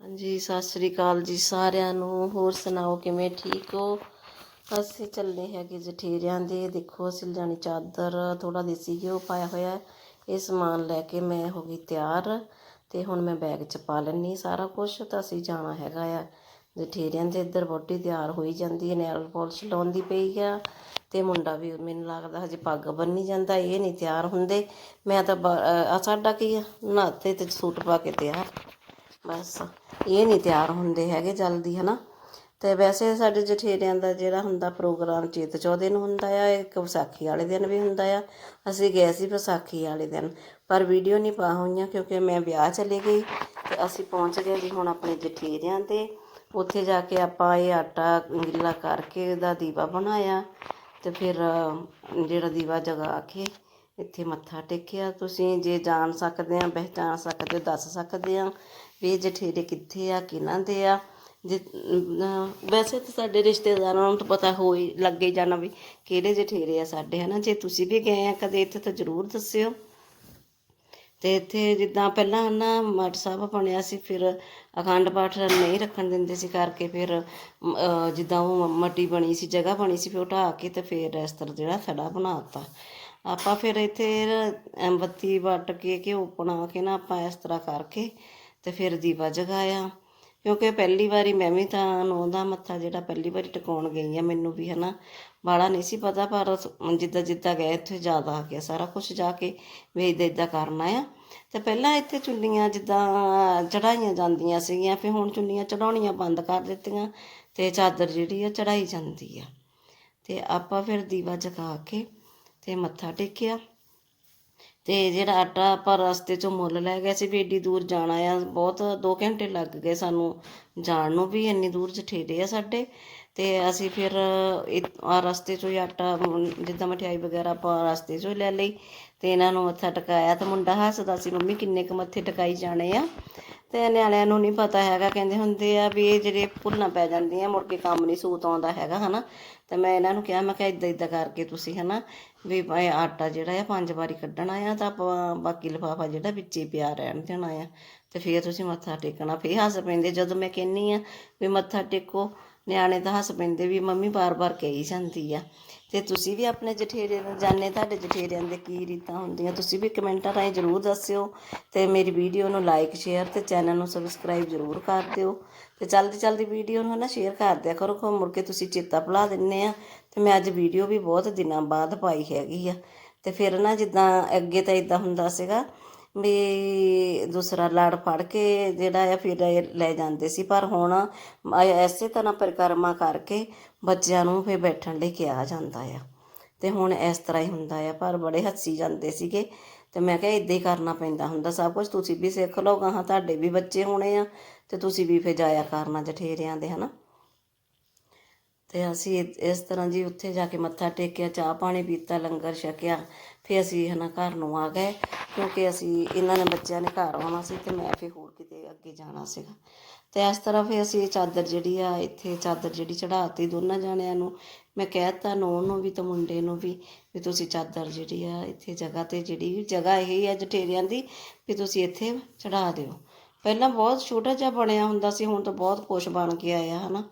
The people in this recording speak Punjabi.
ਹਾਂਜੀ, ਸਤਿ ਸ੍ਰੀ ਅਕਾਲ ਜੀ ਸਾਰਿਆਂ ਨੂੰ। ਹੋਰ ਸੁਣਾਓ, ਕਿਵੇਂ ਠੀਕ ਹੋ? ਅਸੀਂ ਚੱਲੇ ਹੈਗੇ ਜਠੇਰਿਆਂ ਦੇ। ਦੇਖੋ, ਅਸੀਂ ਜਾਣੀ ਚਾਦਰ। ਥੋੜਾ ਦੇਸੀ ਘਿਓ ਪਾਇਆ ਹੋਇਆ ਇਹ ਸਮਾਨ ਲੈ ਕੇ ਮੈਂ ਹੋ ਗਈ ਤਿਆਰ ਤੇ ਹੁਣ ਮੈਂ ਬੈਗ 'ਚ ਪਾ ਲੈਣੀ ਸਾਰਾ ਕੁਝ ਤਾਂ ਅਸੀਂ ਜਾਣਾ ਹੈਗਾ ਆ। ਜਠੇਰਿਆਂ ਦੇ ਇੱਧਰ ਬੋਟੀ ਤਿਆਰ ਹੋਈ ਜਾਂਦੀ ਹੈ ਨੈਲ ਪਾਲਿਸ਼ ਲਾਉਂਦੀ ਪਈ ਆ ਤੇ ਮੁੰਡਾ ਵੀ ਮੈਨੂੰ ਲੱਗਦਾ ਹਜੇ ਪੱਗ ਬੰਨੀ ਜਾਂਦਾ, ਇਹ ਨਹੀਂ ਤਿਆਰ ਹੁੰਦੇ। ਮੈਂ ਤਾਂ ਆ ਸਾਡਾ ਕੀ ਆ? ਨਹਾਤੇ ਤੇ ਸੂਟ ਪਾ ਕੇ ਤਿਆਰ। ਬਸ। ਇਹ ਨਹੀਂ ਤਿਆਰ ਹੁੰਦੇ ਹੈਗੇ ਜਲਦੀ, ਹਨਾ? ਤੇ ਵੈਸੇ ਸਾਡੇ ਜਠੇਰਿਆਂ ਦਾ ਜਿਹੜਾ ਹੁੰਦਾ ਪ੍ਰੋਗਰਾਮ ਚੇਤ ਚੌਦੇ ਨੂੰ ਹੁੰਦਾ ਆ, ਇੱਕ ਵਿਸਾਖੀ ਵਾਲੇ ਦਿਨ ਵੀ ਹੁੰਦਾ ਆ। ਅਸੀਂ ਗਏ ਸੀ ਵਿਸਾਖੀ ਵਾਲੇ ਦਿਨ, ਪਰ ਵੀਡੀਓ ਨਹੀਂ ਪਾ ਹੋਈਆਂ ਕਿਉਂਕਿ ਮੈਂ ਵਿਆਹ ਚਲੇ ਗਈ ਤੇ ਅਸੀਂ ਪਹੁੰਚ ਗਏ ਜੀ ਹੁਣ ਆਪਣੇ ਜਠੇਰਿਆਂ ਤੇ। ਉੱਥੇ ਜਾ ਕੇ ਆਪਾਂ ਇਹ ਆਟਾ ਗਿੱਲਾ ਕਰਕੇ ਉਹਦਾ ਦੀਵਾ ਬਣਾਇਆ ਤੇ ਫਿਰ ਜਿਹੜਾ ਦੀਵਾ ਜਗਾ ਕੇ ਇੱਥੇ ਮੱਥਾ ਟੇਕਿਆ। ਤੁਸੀਂ ਜੇ ਜਾਣ ਸਕਦੇ ਆ ਪਹਿਚਾਨ ਸਕਦੇ ਹੋ ਦੱਸ ਸਕਦੇ ਆ ਵੀ ਇਹ ਜਠੇਰੇ ਕਿੱਥੇ ਆ ਕਿਹਨਾਂ ਦੇ ਆ। ਜੇ ਵੈਸੇ ਤਾਂ ਸਾਡੇ ਰਿਸ਼ਤੇਦਾਰਾਂ ਨੂੰ ਤਾਂ ਪਤਾ ਹੋ ਹੀ ਲੱਗੇ ਜਾਣਾ ਵੀ ਕਿਹੜੇ ਜਠੇਰੇ ਆ ਸਾਡੇ ਹਨਾ? ਜੇ ਤੁਸੀਂ ਵੀ ਗਏ ਆ ਕਦੇ ਇੱਥੇ ਤਾਂ ਜ਼ਰੂਰ ਦੱਸਿਓ। ਤੇ ਇੱਥੇ ਜਿੱਦਾਂ ਪਹਿਲਾਂ ਨਾ ਮਠ ਸਾਹਿਬ ਬਣਿਆ ਸੀ ਫਿਰ ਅਖੰਡ ਪਾਠ ਨਹੀਂ ਰੱਖਣ ਦਿੰਦੇ ਸੀ ਕਰਕੇ ਫਿਰ ਜਿੱਦਾਂ ਉਹ ਮੱਟੀ ਬਣੀ ਸੀ ਜਗ੍ਹਾ ਬਣੀ ਸੀ ਫਿਰ ਉਹ ਢਾਹ ਕੇ ਤੇ ਫਿਰ ਇਸ ਤਰ੍ਹਾਂ ਜਿਹੜਾ ਥੜਾ ਬਣਾਤਾ ਆਪਾਂ ਫਿਰ ਇੱਥੇ ਅਮ, ਬੱਤੀ ਵੱਟ ਕੇ ਘਿਓ ਬਣਾ ਕੇ ਨਾ ਆਪਾਂ ਇਸ ਤਰ੍ਹਾਂ ਕਰਕੇ ਤੇ ਫਿਰ ਦੀਵਾ ਜਗਾਇਆ। ਕਿਉਂਕਿ ਪਹਿਲੀ ਵਾਰੀ ਮੈਂ ਵੀ ਤਾਂ ਨੌ ਦਾ ਮੱਥਾ ਜਿਹੜਾ ਪਹਿਲੀ ਵਾਰੀ ਟਿਕਾਉਣ ਗਈ ਆ ਮੈਨੂੰ ਵੀ ਹਨਾ ਬਾਲਾ ਨਹੀਂ ਸੀ ਪਤਾ, ਪਰ ਜਿੱਦਾਂ ਜਿੱਦਾਂ ਗਏ ਇੱਥੇ ਜ਼ਿਆਦਾ ਆ ਗਿਆ ਸਾਰਾ ਕੁਝ ਜਾ ਕੇ ਵੀ ਇੱਦਾਂ ਇੱਦਾਂ ਕਰਨਾ ਆ ਤੇ ਪਹਿਲਾਂ ਇੱਥੇ ਚੁੰਨੀਆਂ ਜਿੱਦਾਂ ਚੜਾਈਆਂ ਜਾਂਦੀਆਂ ਸੀਗੀਆਂ, ਫਿਰ ਹੁਣ ਚੁੰਨੀਆਂ ਚੜਾਉਣੀਆਂ ਬੰਦ ਕਰ ਦਿੱਤੀਆਂ ਤੇ ਚਾਦਰ ਜਿਹੜੀ ਆ ਚੜਾਈ ਜਾਂਦੀ ਆ। ਤੇ ਆਪਾਂ ਫਿਰ ਦੀਵਾ ਜਗਾ ਕੇ ਤੇ ਮੱਥਾ ਟੇਕਿਆ। ਅਤੇ ਜਿਹੜਾ ਆਟਾ ਆਪਾਂ ਰਸਤੇ ਚੋਂ ਮੁੱਲ ਲੈ ਗਏ ਸੀ ਵੀ ਐਡੀ ਦੂਰ ਜਾਣਾ ਆ, ਬਹੁਤ ਦੋ ਘੰਟੇ ਲੱਗ ਗਏ ਸਾਨੂੰ ਜਾਣ ਨੂੰ ਵੀ, ਇੰਨੀ ਦੂਰ ਜਠੇਰੇ ਆ ਸਾਡੇ। ਅਤੇ ਅਸੀਂ ਫਿਰ ਆ ਰਸਤੇ ਚੋਂ ਹੀ ਆਟਾ ਜਿੱਦਾਂ ਮਠਿਆਈ ਵਗੈਰਾ ਆਪਾਂ ਰਸਤੇ ਚੋਂ ਹੀ ਲੈ ਲਈ ਅਤੇ ਇਹਨਾਂ ਨੂੰ ਮੱਥਾ ਟਿਕਾਇਆ ਤਾਂ ਮੁੰਡਾ ਹੱਸਦਾ ਸੀ, ਮੰਮੀ ਕਿੰਨੇ ਕੁ ਮੱਥੇ ਟਿਕਾਈ ਜਾਣੇ ਆ? ਤੇ ਨਿਆਣਿਆਂ ਨੂੰ ਨਹੀਂ ਪਤਾ ਹੈਗਾ, ਕਹਿੰਦੇ ਹੁੰਦੇ ਆ ਵੀ ਇਹ ਜਿਹੜੇ ਭੁੱਲਾਂ ਪੈ ਜਾਂਦੀਆਂ, ਮੁੜ ਕੇ ਕੰਮ ਨਹੀਂ ਸੂਤ ਆਉਂਦਾ ਹੈਗਾ, ਹਨਾ। ਤੇ ਮੈਂ ਇਹਨਾਂ ਨੂੰ ਕਿਹਾ, ਮੈਂ ਕਿਹਾ ਇਦਾਂ ਇਦਾਂ ਕਰਕੇ ਤੁਸੀਂ, ਹਨਾ, ਵੀ ਆਟਾ ਜਿਹੜਾ ਆ ਪੰਜ ਵਾਰੀ ਕੱਢਣਾ ਆ ਤਾਂ ਆਪਾਂ ਬਾਕੀ ਲਿਫਾਫਾ ਜਿਹੜਾ ਵਿੱਚੇ ਪਿਆ ਰਹਿਣ ਦੇਣਾ ਆ। ਤੇ ਫਿਰ ਤੁਸੀਂ ਮੱਥਾ ਟੇਕਣਾ, ਫਿਰ ਹੱਸ ਪੈਂਦੇ। ਜਦੋਂ ਮੈਂ ਕਹਿੰਨੀ ਆ ਵੀ ਮੱਥਾ ਟੇਕੋ ਨਿਆਣੇ ਤਾਂ ਹੱਸ ਪੈਂਦੇ ਵੀ ਮੰਮੀ ਬਾਰ-ਬਾਰ ਕਹੀ ਜਾਂਦੀ ਆ। ਤੇ ਤੁਸੀਂ ਵੀ ਆਪਣੇ ਜਠੇਰੇ ਨੂੰ ਜਾਣੇ ਤੁਹਾਡੇ ਜਠੇਰਿਆਂ ਦੇ ਕੀ ਰੀਤਾਂ ਹੁੰਦੀਆਂ। ਤੁਸੀਂ ਵੀ ਕਮੈਂਟਾਂ ਰਾਹੀਂ ਜਰੂਰ ਦੱਸਿਓ ਤੇ ਮੇਰੀ ਵੀਡੀਓ ਨੂੰ ਲਾਈਕ ਸ਼ੇਅਰ ਤੇ ਚੈਨਲ ਨੂੰ ਸਬਸਕ੍ਰਾਈਬ ਜਰੂਰ ਕਰ ਦਿਓ। ਤੇ ਜਲਦੀ ਜਲਦੀ ਵੀਡੀਓ ਨੂੰ ਨਾ ਸ਼ੇਅਰ ਕਰ ਦਿਆ ਕਰੋ ਕੋ ਮੁੜ ਕੇ ਤੁਸੀਂ ਚੇਤਾ ਭੁਲਾ ਦਿੰਨੇ ਆ। ਤੇ ਮੈਂ ਅੱਜ ਵੀਡੀਓ ਵੀ ਬਹੁਤ ਦਿਨਾਂ ਬਾਅਦ ਪਾਈ ਹੈਗੀ ਆ। ਤੇ ਫਿਰ ਨਾ ਜਿੱਦਾਂ ਅੱਗੇ ਤਾਂ ਇਦਾਂ ਹੁੰਦਾ ਸੀਗਾ ਵੀ ਦੂਸਰਾ ਲੜ ਫੜ ਕੇ ਜਿਹੜਾ ਆ ਫਿਰ ਲੈ ਜਾਂਦੇ ਸੀ। ਪਰ ਹੁਣ ਆ ਐਸੇ ਤਰ੍ਹਾਂ ਪਰਿਕਰਮਾ ਕਰਕੇ ਬੱਚਿਆਂ ਨੂੰ ਫਿਰ ਬੈਠਣ ਲਈ ਕਿਹਾ ਜਾਂਦਾ ਆ। ਤੇ ਹੁਣ ਇਸ ਤਰ੍ਹਾਂ ਹੀ ਹੁੰਦਾ ਆ। ਪਰ ਬੜੇ ਹੱਸੀ ਜਾਂਦੇ ਸੀਗੇ ਤੇ ਮੈਂ ਕਿਹਾ ਇਦਾਂ ਹੀ ਕਰਨਾ ਪੈਂਦਾ ਹੁੰਦਾ। ਸਭ ਕੁਝ ਤੁਸੀਂ ਵੀ ਸਿੱਖ ਲਓ ਗਾਹਾਂ ਤੁਹਾਡੇ ਵੀ ਬੱਚੇ ਹੋਣੇ ਆ ਤੇ ਤੁਸੀਂ ਵੀ ਫਿਰ ਜਾਇਆ ਕਰਨਾ ਜਠੇਰਿਆਂ ਦੇ, ਹਨਾ? ਤੇ ਅਸੀਂ ਇਸ ਤਰ੍ਹਾਂ ਜੀ ਉੱਥੇ ਜਾ ਕੇ ਮੱਥਾ ਟੇਕਿਆ, ਚਾਹ ਪਾਣੀ ਪੀਤਾ, ਲੰਗਰ ਛਕਿਆ, ਫਿਰ ਅਸੀਂ ਹਨਾ ਘਰ ਨੂੰ ਆ ਗਏ, ਕਿਉਂਕਿ ਅਸੀਂ ਇਹਨਾਂ ਨੇ ਬੱਚਿਆਂ ਨੇ ਘਰ ਆਉਣਾ ਸੀ ਤੇ ਮੈਂ ਫਿਰ ਹੋਰ ਕਿਤੇ ਅੱਗੇ ਜਾਣਾ ਸੀਗਾ। ਤੇ ਇਸ ਤਰ੍ਹਾਂ ਫਿਰ ਅਸੀਂ ਇਹ ਚਾਦਰ ਜਿਹੜੀ ਆ, ਇੱਥੇ ਚਾਦਰ ਜਿਹੜੀ ਚੜਾਤੀ ਦੋਨਾਂ ਜਾਣਿਆਂ ਨੂੰ, ਮੈਂ ਕਹਿਤਾ ਨੂੰਹ ਨੂੰ ਵੀ ਤੇ ਮੁੰਡੇ ਨੂੰ ਵੀ ਵੀ ਤੁਸੀਂ ਚਾਦਰ ਜਿਹੜੀ ਆ ਇੱਥੇ ਜਗ੍ਹਾ ਤੇ ਜਿਹੜੀ ਜਗ੍ਹਾ ਇਹ ਆ ਜਠੇਰਿਆਂ ਦੀ, ਵੀ ਤੁਸੀਂ ਇੱਥੇ ਚੜਾ ਦਿਓ। ਪਹਿਲਾਂ ਬਹੁਤ ਛੋਟਾ ਜਿਹਾ ਬਣਿਆ ਹੁੰਦਾ ਸੀ, ਹੁਣ ਤਾਂ ਬਹੁਤ ਕੁਛ ਬਣ ਕੇ ਆਇਆ ਹਨਾ।